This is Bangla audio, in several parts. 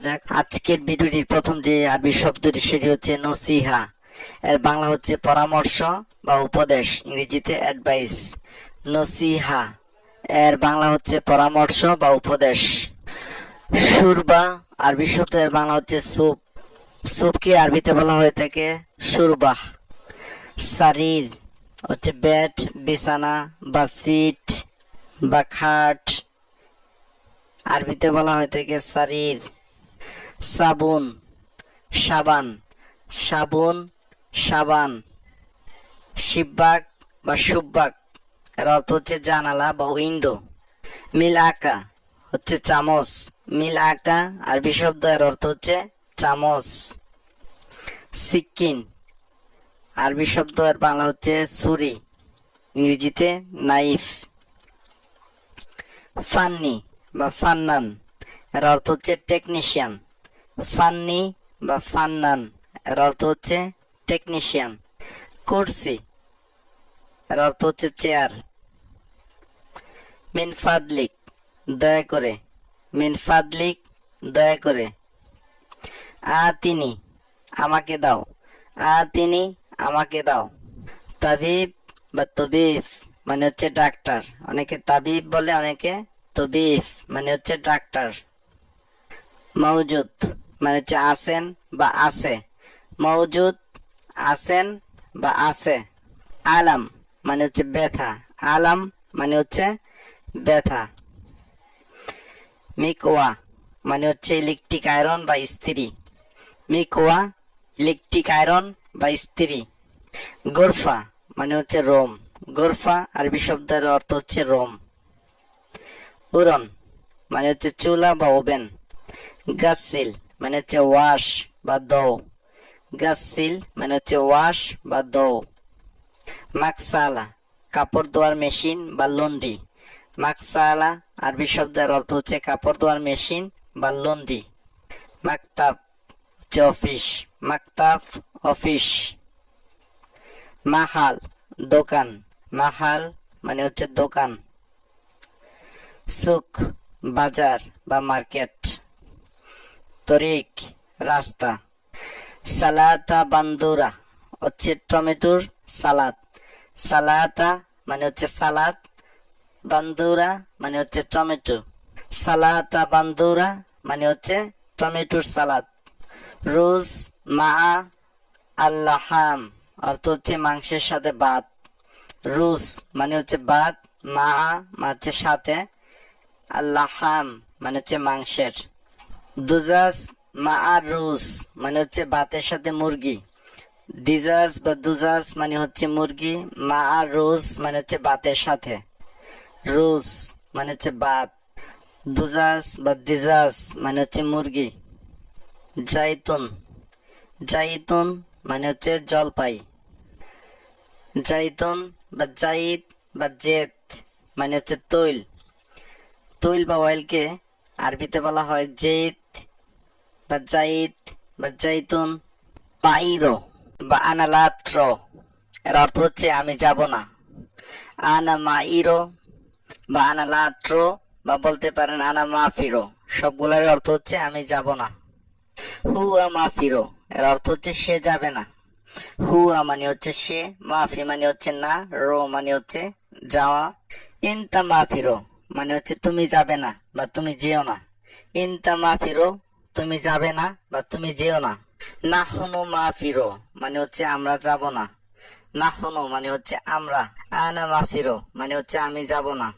যাক, আজকের ভিডিওটির প্রথম যে আরবি শব্দটি সেটি হচ্ছে নসিহা। এর বাংলা হচ্ছে পরামর্শ বা উপদেশ, ইংরেজিতে অ্যাডভাইস নসিহা। এর বাংলা হচ্ছে পরামর্শ বা উপদেশ। সুরবা, আরবি শব্দ এর বাংলা হচ্ছে সুপ। সুপকে আরবিতে বলা হয়ে থাকে সুরবাহ। শারীর হচ্ছে বেড বিছানা বা সিট বা খাট। আরবিতে বলা হয়ে থাকে শারীর সাবুন, সাবান সাবুন, সাবান, শিববাগ বা সুব্বাক এর অর্থ হচ্ছে জানালা বা উইন্ডো। মিল আঁকা হচ্ছে চামচ। মিল আঁকা, আরবি শব্দ এর অর্থ হচ্ছে চামচ। সিকিন আরবি শব্দ এর বাংলা হচ্ছে ছুরি, ইংরেজিতে নাইফ। ফান্নি বা ফান্নান, এর অর্থ হচ্ছে টেকনিশিয়ান। ফান্নি বা ফান্নান, এর অর্থ হচ্ছে টেকনিশিয়ান কুরসি, এর অর্থ হচ্ছে চেয়ার মিন ফাদলিক, দয়া করে, মিন ফাদলিক, দয়া করে। আ তিনি, আমাকে দাও। আ তিনি, আমাকে দাও। তাবিব বা তবিব মানে হচ্ছে ডাক্তার। অনেকে তাবিব বলে, অনেকে তবিব মানে হচ্ছে ডাক্তার। মৌজুদ মানে হচ্ছে আছেন বা আছে। মৌজুদ আছেন বা আছে। আলাম মানে হচ্ছে ব্যথা। আলাম মানে হচ্ছে ব্যথা। মিকোয়া মানে হচ্ছে ইলেকট্রিক আয়রন বা ইস্ত্রি। মিকোয়া ইলেকট্রিক আয়রন বা ইস্ত্রি। গোরফা মানে হচ্ছে রোম। গোরফা আরবি শব্দের অর্থ হচ্ছে রোম। উরন মানে হচ্ছে চুলা বা ওভেন। গাসিল মানে হচ্ছে ওয়াশ বা দৌ গাসিল মানে হচ্ছে ওয়াশ বা দৌ মাকসালা কাপড় ধোয়ার মেশিন বা লন্ড্রি মাকসালা আরবি শব্দের অর্থ হচ্ছে কাপড় ধোয়ার মেশিন বা লন্ড্রি মাকতাব হচ্ছে অফিস মাকতাব অফিস মাহাল দোকান. মাহাল মানে হচ্ছে দোকান। সুক বাজার বা মার্কেট তরিক রাস্তা। সালাতা বান্দুরা হচ্ছে টমেটোর সালাদ। সালাতা মানে হচ্ছে সালাদ, বান্দুরা মানে হচ্ছে টমেটো। সালাতা বান্দুরা মানে হচ্ছে টমেটোর সালাদ। রোজ মা আল্লাহাম, অর্থ হচ্ছে মাংসের সাথে ভাত। রুস মানে হচ্ছে ভাত, মা মানে হচ্ছে সাথে, আল্লাহাম মানে হচ্ছে মাংসের। দুজাস মা আর রুস মানে হচ্ছে ভাতের সাথে মুরগি। দিজাস বা দুজাস মানে হচ্ছে মুরগি মা আর রোজ মানে হচ্ছে ভাতের সাথে। রোজ মানে হচ্ছে ভাত। দুজাস বা দিজাস মানে হচ্ছে মুরগি। জাইতুন জাইতুন মানে হচ্ছে জলপাই। জাইতুন বা জাইদ বা জেদ মানে হচ্ছে তৈল। তৈল বা অয়েলকে আরবিতে বলা হয় জেদ বা জাইদ বা পাইরো বা আনালাত্র এর অর্থ হচ্ছে, আমি যাব না। আনা মাইরো বা আনালাত্র বা বলতে পারেন আনা মাফিরো সবগুলোর অর্থ হচ্ছে, আমি যাব না। হুয়া মাফিরো এর অর্থ হচ্ছে, সে যাবে না। হুয়া মানে হচ্ছে, সে। মাফি মানে হচ্ছে, না। রো মানে হচ্ছে, যাওয়া। ইনতা মাফিরো মানে হচ্ছে, তুমি যাবে না, বা তুমি যেও না। ইনতা মাফিরো তুমি যাবে না বা তুমি যেও না। নাহনু মাফিরো মানে হচ্ছে আমরা যাব না। নাহনু মানে হচ্ছে আমরা, আনা মাফিরো মানে হচ্ছে আমি যাব না।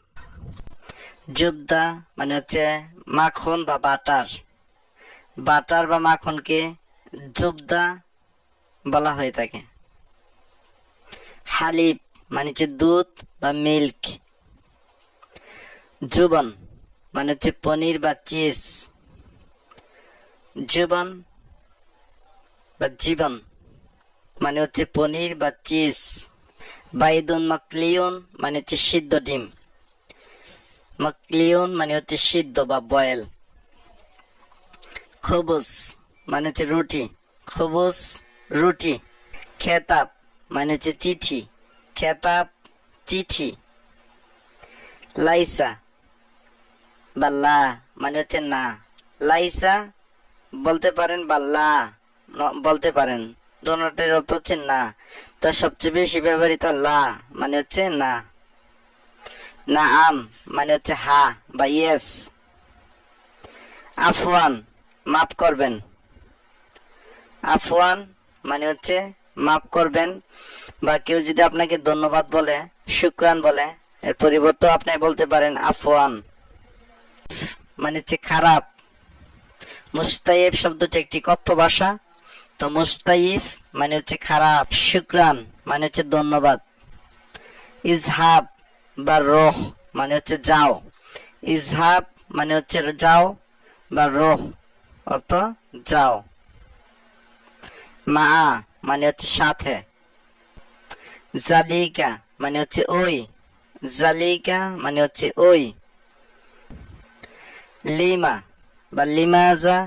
জুবদা মানে হচ্ছে মাখন বা বাটার। বাটার বা মাখনকে জুবদা বলা হয়ে থাকে। হালিব মানে হচ্ছে দুধ বা মিল্ক। জুবন মানে হচ্ছে পনির বা চিজ। জুবন বা জীবন মানে হচ্ছে পনির বা চিজ, বাইদুন মাকলিয়ন মানে হচ্ছে সিদ্ধ ডিম। মাকলিয়ন মানে হচ্ছে সিদ্ধ বা বয়েল। খবুজ মানে হচ্ছে রুটি। খবুস রুটি। খেতাব মানে হচ্ছে চিঠি। খেতাব, চিঠি। লাইসা বা লা মানে হচ্ছে না। লাইসা বলতে পারেন বা লা বলতে পারেন। দোনোটার অর্থ হচ্ছে না। তো সবচেয়ে বেশি ব্যবহৃত লা মানে হচ্ছে না। না আম মানে হচ্ছে হা বা ইয়েস। আফওয়ান, মাফ করবেন। আফওয়ান মানে হচ্ছে মাফ করবেন বা কেউ যদি আপনাকে ধন্যবাদ বলে, শুক্রান বলে, এর পরিবর্তে আপনি বলতে পারেন আফওয়ান। মানে হচ্ছে খারাপ। মুস্তাইফ শব্দটি একটি কথ্য ভাষা। তো মুস্তাইফ মানে হচ্ছে খারাপ, শুক্রান মানে হচ্ছে ধন্যবাদ। ইজহাব বা রোহ মানে হচ্ছে যাও। ইজহাব মানে হচ্ছে যাও বা রোহ, অর্থ যাও। মা মানে হচ্ছে সাথে। জালিকা মানে হচ্ছে ওই। জালিকা মানে হচ্ছে ওই। লিমা বা লিমাজা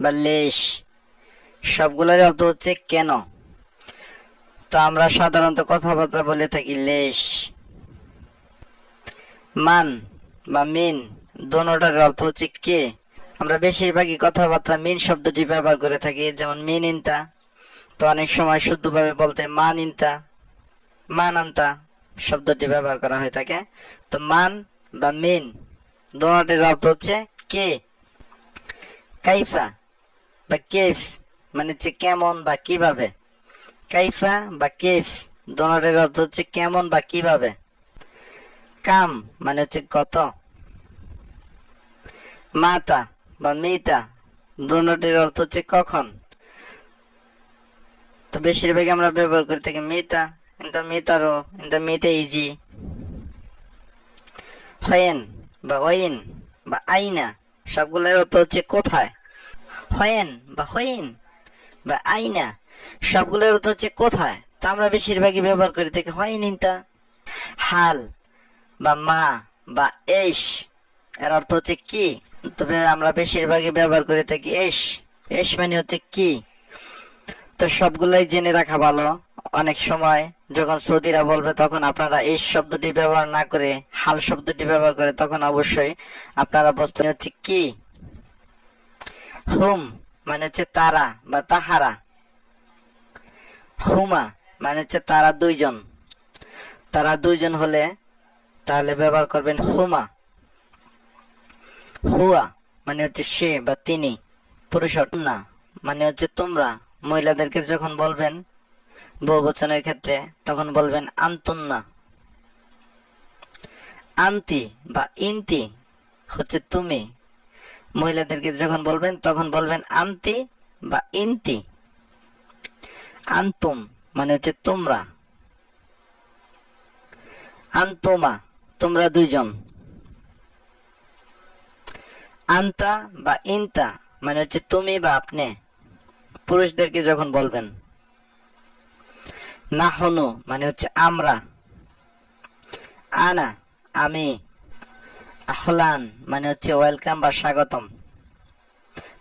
বা লেশ সবগুলোর অর্থ হচ্ছে কেন? তো আমরা সাধারণত কথাবার্তা বলে থাকি লেশ। মান বা মিন দোনোটার অর্থ হচ্ছে কে? আমরা বেশিরভাগই কথাবার্তা মিন শব্দটি ব্যবহার করে থাকি, যেমন মিন ইনতা তো অনেক সময় শুদ্ধভাবে বলতে মান ইনতা মান আনতা শব্দটি ব্যবহার করা হয়ে থাকে। তো মান বা মিন দোনোটির অর্থ হচ্ছে কে? কাইফা? বা কেফ? মানে হচ্ছে কেমন বা কীভাবে? কাইফা বা কেফ? দোনোটির অর্থ হচ্ছে কেমন বা কীভাবে? কাম মানে হচ্ছে কত? মাতা বা মিতা? দোনোটির অর্থ হচ্ছে কখন? তো বেশিরভাগ আমরা ব্যবহার করে থাকি মিতা, কিন্তু মিতারও, কিন্তু মিতে ইজি। হয়েন বা ওয়েন বা আইনা। সবগুলোর অর্থ হচ্ছে কোথায়? হয়েন বা হইন বা আইনা, সবগুলোর অর্থ হচ্ছে কোথায়? তা আমরা বেশিরভাগই ব্যবহার করে থাকি হয়নিনটা হাল বা মা বা এস, এর অর্থ হচ্ছে কি? তবে আমরা বেশিরভাগই ব্যবহার করে থাকি এস। এস মানে হচ্ছে কি? তো সবগুলাই জেনে রাখা ভালো। অনেক সময় যখন সৌদিরা বলবে তখন আপনারা এই শব্দটি ব্যবহার না করে, হাল শব্দটি ব্যবহার করে, তখন অবশ্যই আপনারা বুঝতে হচ্ছে কি? হুম মানে হচ্ছে তারা বা তাহারা। হুমা মানে হচ্ছে তারা দুইজন। তারা দুইজন হলে তাহলে ব্যবহার করবেন হুমা। হুয়া মানে হচ্ছে সে বা তিনি, পুরুষ না। মানে হচ্ছে তোমরা, মহিলাদেরকে যখন বলবেন বহুবচনের ক্ষেত্রে তখন বলবেন আন্তন্না। আন্তি বা ইন্তি হচ্ছে তুমি। মহিলাদেরকে যখন বলবেন, তখন বলবেন আন্তি বা ইন্তি। আন্তুম মানে হচ্ছে তোমরা। আন্তমা, তোমরা দুইজন। আন্তা বা ইন্তা মানে হচ্ছে তুমি বা আপনি। পুরুষদেরকে যখন বলবেন নাহনু মানে হচ্ছে আমরা। আনা, আমি। আহলান মানে হচ্ছে ওয়েলকাম বা স্বাগতম।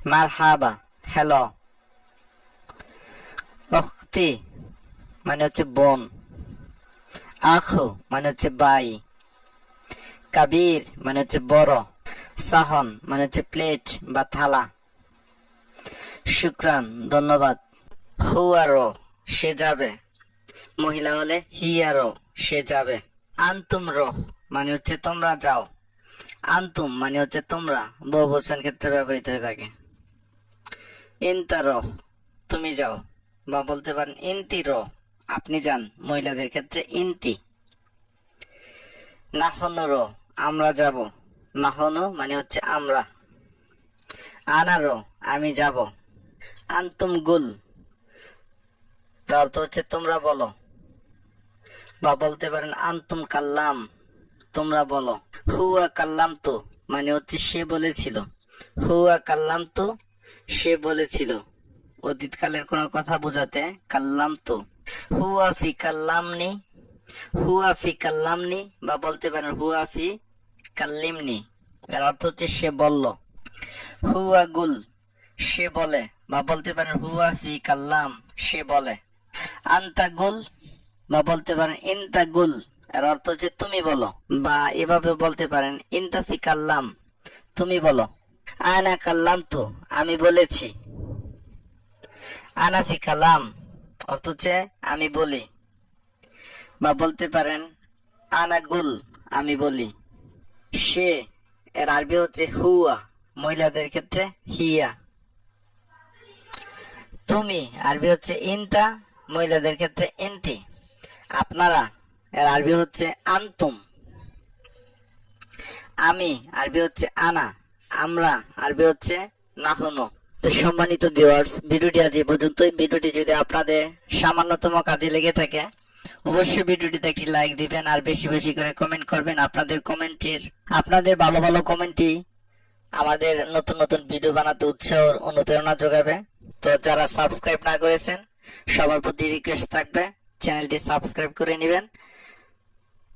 মারহাবা হ্যালো অক্তি মানে হচ্ছে বোন। আখু মানে হচ্ছে বাই। কাবির মানে হচ্ছে বড়। সাহন মানে হচ্ছে প্লেট বা থালা। শুক্রান, ধন্যবাদ। হুয়ারো, সে যাবে। মহিলা হলে হিয়ারো সে যাবে। আন্তুম রো মানে হচ্ছে তোমরা যাও। আন্তুম মানে হচ্ছে তোমরা বহুবচন ক্ষেত্রে ব্যবহৃত হয়ে থাকে। ইন্তারো তুমি যাও। বা বলতে পারেন, ইন্তি রো, আপনি যান মহিলাদের ক্ষেত্রে ইন্তি। নাহনো রো, আমরা যাব। নাহনো মানে হচ্ছে আমরা। আনারো আমি যাব। আন্তুম গুল অর্থ হচ্ছে তোমরা বলো। বা বলতে পারেন, আন্তুম কাল্লাম, তোমরা বলো। হুয়া কাল্লাম তো মানে হচ্ছে সে বলেছিল। হুয়া কাল্লাম তো, সে বলেছিল। অতীতকালের কোনো কথা বোঝাতে কাল্লাম তো। হুয়া ফি কাল্লামনি, হুয়া ফি কাল্লামনি, বা বলতে পারেন, হুয়া ফি কাল্লিমনি। এর অর্থ হচ্ছে সে বলল। হুয়া গুল, সে বলে, বা বলতে পারেন, হুয়া ফি কাল্লাম, সে বলে। আন্তা গুল বা বলতে পারেন ইনতা গুল। এর অর্থ হচ্ছে তুমি বলো। বা এভাবে বলতে পারেন ইনতা ফি কাল্লাম তুমি বলো। আনা কাল্লাম তো আমি বলেছি। আনাফি কালাম অর্থ হচ্ছে আমি বলি। বা বলতে পারেন আনা গুল, আমি বলি। সে, এর আরবি হচ্ছে হুয়া, মহিলাদের ক্ষেত্রে হিয়া। তুমি, আরবি হচ্ছে ইনতা, মহিলাদের ক্ষেত্রে ইনতি। আপনারা, এর আরবি হচ্ছে আন্তুম। আমি, আরবি হচ্ছে আনা। আমরা, আরবি হচ্ছে নাহনু। তো সম্মানিত ভিউয়ার্স ভিডিওটি আজ এই পর্যন্তই। ভিডিওটি যদি আপনাদের সামান্যতম কাজে লেগে থাকে, অবশ্যই ভিডিওটিতে একটি লাইক দিবেন আর বেশি বেশি করে কমেন্ট করবেন। আপনাদের কমেন্টের, আপনাদের ভালো ভালো কমেন্টই আমাদের নতুন নতুন ভিডিও বানাতে উৎসাহ অনুপ্রেরণা যোগাবে। তো যারা সাবস্ক্রাইব না করেছেন, সবার প্রতি রিকোয়েস্ট থাকবে। চ্যানেলটি সাবস্ক্রাইব করে নেবেন।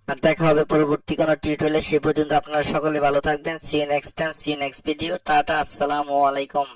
আর দেখা হবে পরবর্তী কোনো টিউটোরিয়ালে, সে পর্যন্ত আপনারা সকলে ভালো থাকবেন। See next time see next video tata, আসসালামু আলাইকুম।